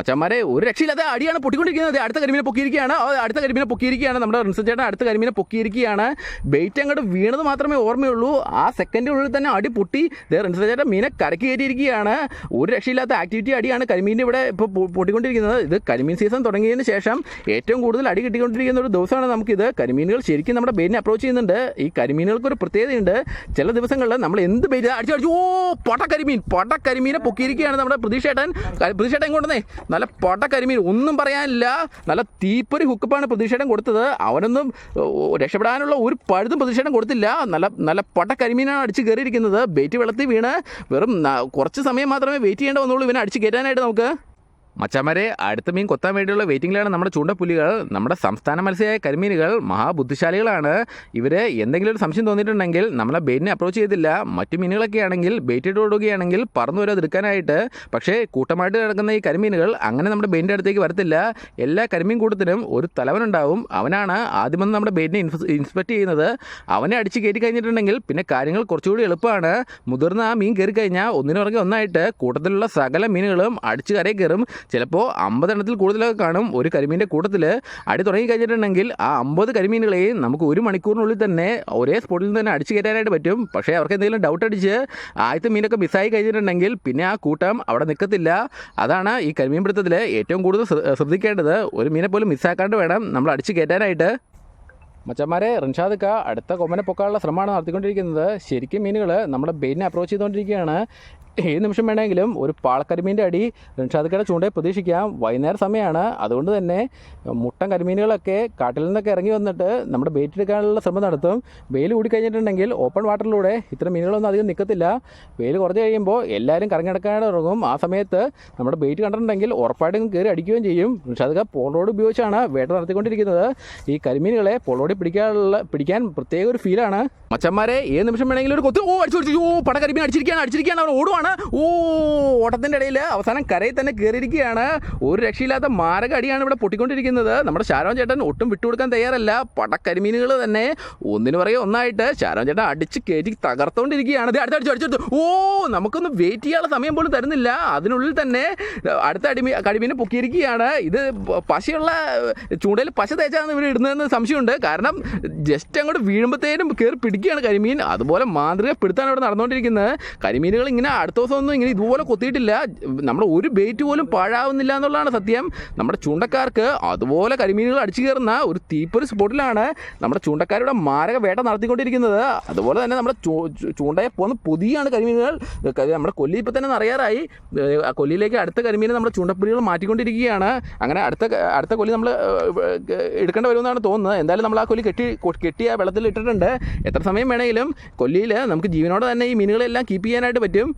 മച്ചന്മാരെ ഒരു രക്ഷയില്ലാതെ അടിയാണ് പൊട്ടിക്കൊണ്ടിരിക്കുന്നത്. അടുത്ത കരിമീനെ പൊക്കിയിരിക്കുകയാണ്. അടുത്ത കരിമീനെ പൊക്കിയിരിക്കുകയാണ്. നമ്മുടെ റിൻസൻ ചേട്ടൻ അടുത്ത കരിമീനെ പൊക്കിയിരിക്കുകയാണ്. ബെയ്റ്റ് അങ്ങോട്ട് വീണത് മാത്രമേ ഓർമ്മയുള്ളൂ. ആ സെക്കൻഡിനുള്ളിൽ തന്നെ അടി പൊട്ടി. ദേ റിൻസൻ ചേട്ടൻ മീനെ കരക്ക് കയറ്റിയിരിക്കുകയാണ്. ഒരു രക്ഷയില്ലാത്ത ആക്ടിവിറ്റി അടിയാണ് കരിമീന്റെ ഇവിടെ ഇപ്പോൾ പൊട്ടിക്കൊണ്ടിരിക്കുന്നത്. ഇത് കരിമീൻ സീസൺ തുടങ്ങിയതിന് ശേഷം ഏറ്റവും കൂടുതൽ അടി കിട്ടിക്കൊണ്ടിരിക്കുന്ന ഒരു ദിവസമാണ് നമുക്കിത്. കരിമീനുകൾ ശരിക്കും നമ്മുടെ ബെയിനെ അപ്രോച്ച് ചെയ്യുന്നുണ്ട്. ഈ കരിമീനുകൾക്ക് ഒരു പ്രത്യേകതയുണ്ട്. ചില ദിവസങ്ങളിൽ നമ്മൾ എന്ത് ബെയ്റ്റ് അടിച്ചു അടിച്ചു ഓ പൊട്ട കരിമീൻ പൊട്ട കരിമീനെ പൊക്കിയിരിക്കുകയാണ് നമ്മുടെ പ്രതീക്ഷേട്ടൻ. പ്രതീക്ഷേട്ടൻ കൊണ്ടുവന്നേ നല്ല പൊട കരിമീൻ ഒന്നും പറയാനില്ല. നല്ല തീപ്പൊരി ഹുക്കപ്പാണ് പ്രതിഷേധം കൊടുത്തത്. അവനൊന്നും രക്ഷപ്പെടാനുള്ള ഒരു പഴുതും പ്രതിഷേധം കൊടുത്തില്ല. നല്ല നല്ല പൊട്ട കരിമീനാണ് അടിച്ച് കയറിയിരിക്കുന്നത്. ബേറ്റ് വെള്ളത്തിൽ വീണ് വെറും കുറച്ച് സമയം മാത്രമേ വെയിറ്റ് ചെയ്യേണ്ട വന്നുള്ളൂ. ഇവനെ അടിച്ച് കയറ്റാനായിട്ട് നമുക്ക്. മച്ചാമാരെ അടുത്ത മീൻ കൊത്താൻ വേണ്ടിയുള്ള വെയിറ്റിംഗിലാണ് നമ്മുടെ ചൂണ്ടപ്പുലികൾ. നമ്മുടെ സംസ്ഥാന മത്സ്യമായ കരിമീനുകൾ മഹാബുദ്ധിശാലികളാണ്. ഇവർ എന്തെങ്കിലും ഒരു സംശയം തോന്നിയിട്ടുണ്ടെങ്കിൽ നമ്മളെ ബെയിറ്റിനെ അപ്രോച്ച് ചെയ്തില്ല. മറ്റു മീനുകളൊക്കെ ആണെങ്കിൽ ബെയിറ്റിട്ട് ഇട്ട് കൊടുക്കുകയാണെങ്കിൽ പറന്നു വരെ എടുക്കാനായിട്ട്. പക്ഷേ കൂട്ടമായിട്ട് കിടക്കുന്ന ഈ കരിമീനുകൾ അങ്ങനെ നമ്മുടെ ബെയിന്റെ അടുത്തേക്ക് വരത്തില്ല. എല്ലാ കരിമീൻ കൂട്ടത്തിനും ഒരു തലവനുണ്ടാവും. അവനാണ് ആദ്യം വന്ന് നമ്മുടെ ബെയിറ്റിനെ ഇൻസ്പെക്ട് ചെയ്യുന്നത്. അവനെ അടിച്ച് കയറ്റി കഴിഞ്ഞിട്ടുണ്ടെങ്കിൽ പിന്നെ കാര്യങ്ങൾ കുറച്ചുകൂടി എളുപ്പമാണ്. മുതിർന്ന ആ മീൻ കയറി കഴിഞ്ഞാൽ ഒന്നിനുറകെ ഒന്നായിട്ട് കൂട്ടത്തിലുള്ള സകല മീനുകളും അടിച്ച് കരയിൽ കയറും. ചിലപ്പോൾ അമ്പതെണ്ണത്തിൽ കൂടുതലൊക്കെ കാണും. ഒരു കരിമീന്റെ കൂട്ടത്തിൽ അടി തുടങ്ങി കഴിഞ്ഞിട്ടുണ്ടെങ്കിൽ ആ അമ്പത് കരിമീനുകളെയും നമുക്ക് ഒരു മണിക്കൂറിനുള്ളിൽ തന്നെ ഒരേ സ്പോട്ടിൽ നിന്ന് തന്നെ അടിച്ച് കയറ്റാനായിട്ട് പറ്റും. പക്ഷേ അവർക്ക് എന്തെങ്കിലും ഡൗട്ട് അടിച്ച് ആദ്യത്തെ മീനൊക്കെ മിസ്സായി കഴിഞ്ഞിട്ടുണ്ടെങ്കിൽ പിന്നെ ആ കൂട്ടം അവിടെ നിൽക്കത്തില്ല അതാണ് ഈ കരിമീൻ പിടുത്തത്തിൽ ഏറ്റവും കൂടുതൽ ശ്ര- ശ്രദ്ധിക്കേണ്ടത്. ഒരു മീനെ പോലും മിസ്സാക്കാണ്ട് വേണം നമ്മൾ അടിച്ച് കയറ്റാനായിട്ട്. മച്ചന്മാരെ റിൻഷാദിക്ക അടുത്ത കൊമ്പനെ പൊക്കാനുള്ള ശ്രമമാണ് നടത്തിക്കൊണ്ടിരിക്കുന്നത്. ശരിക്കും മീനുകൾ നമ്മുടെ ബെയിനെ അപ്രോച്ച് ചെയ്തുകൊണ്ടിരിക്കുകയാണ്. ഏത് നിമിഷം വേണമെങ്കിലും ഒരു പാളക്കരിമീന്റെ അടി റിൻഷാദക്കയുടെ ചൂണ്ടയെ പ്രതീക്ഷിക്കാം. വൈകുന്നേരം സമയമാണ് അതുകൊണ്ട് തന്നെ മുട്ടൻ കരിമീനുകളൊക്കെ കാട്ടിൽ നിന്നൊക്കെ ഇറങ്ങി വന്നിട്ട് നമ്മുടെ ബേറ്റ് എടുക്കാനുള്ള ശ്രമം നടത്തും. വെയിൽ കൂടിക്കഴിഞ്ഞിട്ടുണ്ടെങ്കിൽ ഓപ്പൺ വാട്ടറിലൂടെ ഇത്തരം മീനുകളൊന്നും അധികം നിൽക്കത്തില്ല വെയിൽ കുറച്ച് കഴിയുമ്പോൾ എല്ലാവരും കറങ്ങിടക്കാനായിട്ട് ഇറങ്ങും. ആ സമയത്ത് നമ്മുടെ ബേറ്റ് കണ്ടിട്ടുണ്ടെങ്കിൽ ഉറപ്പായിട്ടും കയറി അടിക്കുകയും ചെയ്യും. റിൻഷാദക്ക പോളോട് ഉപയോഗിച്ചാണ് വേട്ട നടത്തിക്കൊണ്ടിരിക്കുന്നത്. ഈ കരിമീനുകളെ പോളോടി പിടിക്കാനുള്ള പിടിക്കാൻ പ്രത്യേക ഒരു ഫീലാണ് മച്ചന്മാരെ ഏത് നിമിഷം വേണമെങ്കിലും ഒരു കൊത്തി ഓ അടിച്ചു ഓ പട കരിമീൻ അടിച്ചിരിക്കുകയാണ് അടിച്ചിരിക്കുകയാണ്. അവർ ഓടുവാണ്. ഓ ഓട്ടത്തിന്റെ ഇടയിൽ അവസാനം കരയിൽ തന്നെ കയറിയിരിക്കുകയാണ് ഒരു രക്ഷയില്ലാത്ത മാരക അടിയാണ് ഇവിടെ പൊട്ടിക്കൊണ്ടിരിക്കുന്നത്. നമ്മുടെ ശാരോൻ ചേട്ടൻ ഒട്ടും വിട്ടുകൊടുക്കാൻ തയ്യാറല്ല. പടക്കരിമീനുകൾ തന്നെ ഒന്നിനു പറയുക ഒന്നായിട്ട് ശാരോൻ ചേട്ടൻ അടിച്ച് കയറ്റി തകർത്തുകൊണ്ടിരിക്കുകയാണ് ദേ അടുത്ത അടിച്ചു അടിച്ചെടുത്തു ഓ നമുക്കൊന്ന് വെയിറ്റ് ചെയ്യാനുള്ള സമയം പോലും തരുന്നില്ല. അതിനുള്ളിൽ തന്നെ അടുത്ത അടിമീ കടിമീനെ പൊക്കിയിരിക്കുകയാണ്. ഇത് പശയുള്ള ചൂണ്ടയിൽ പശ തേച്ചാണ് ഇവർ ഇടുന്നതെന്ന് സംശയമുണ്ട്. കാരണം ജസ്റ്റ് അങ്ങോട്ട് വീഴുമ്പോഴത്തേനും കയറി പിടിക്കുകയാണ് കരിമീൻ. അതുപോലെ മാതൃക പിടുത്താണ് ഇവിടെ നടന്നുകൊണ്ടിരിക്കുന്നത്. കരിമീനുകൾ ഇങ്ങനെ അടുത്ത ദിവസം ഒന്നും ഇങ്ങനെ ഇതുപോലെ കൊത്തിയിട്ടില്ല. നമ്മുടെ ഒരു ബെയ്റ്റ് പോലും പാഴാവുന്നില്ല എന്നുള്ളതാണ് സത്യം. നമ്മുടെ ചൂണ്ടക്കാർക്ക് അതുപോലെ കരിമീനുകൾ അടിച്ചു കയറുന്ന ഒരു തീപ്പൊരു സ്പോട്ടിലാണ് നമ്മുടെ ചൂണ്ടക്കാരുടെ മാരക വേട്ട നടത്തിക്കൊണ്ടിരിക്കുന്നത്. അതുപോലെ തന്നെ നമ്മുടെ ചൂണ്ടയെ പോകുന്ന പുതിയാണ് കരിമീനുകൾ. നമ്മുടെ കൊല്ലി ഇപ്പം തന്നെ നിറയാറായി. കൊല്ലിയിലേക്ക് അടുത്ത കരിമീനെ നമ്മുടെ ചൂണ്ടപ്പുലികൾ മാറ്റിക്കൊണ്ടിരിക്കുകയാണ്. അങ്ങനെ അടുത്ത അടുത്ത കൊല്ലി നമ്മൾ എടുക്കേണ്ടി വരുമെന്നാണ് തോന്നുന്നത്. എന്തായാലും നമ്മൾ ആ കൊല്ലി കെട്ടി കെട്ടി ആ വെള്ളത്തിൽ ഇട്ടിട്ടുണ്ട് എത്ര സമയം വേണമെങ്കിലും കൊല്ലിയിൽ നമുക്ക് ജീവനോടെ തന്നെ ഈ മീനുകളെല്ലാം കീപ്പ് ചെയ്യാനായിട്ട് പറ്റും.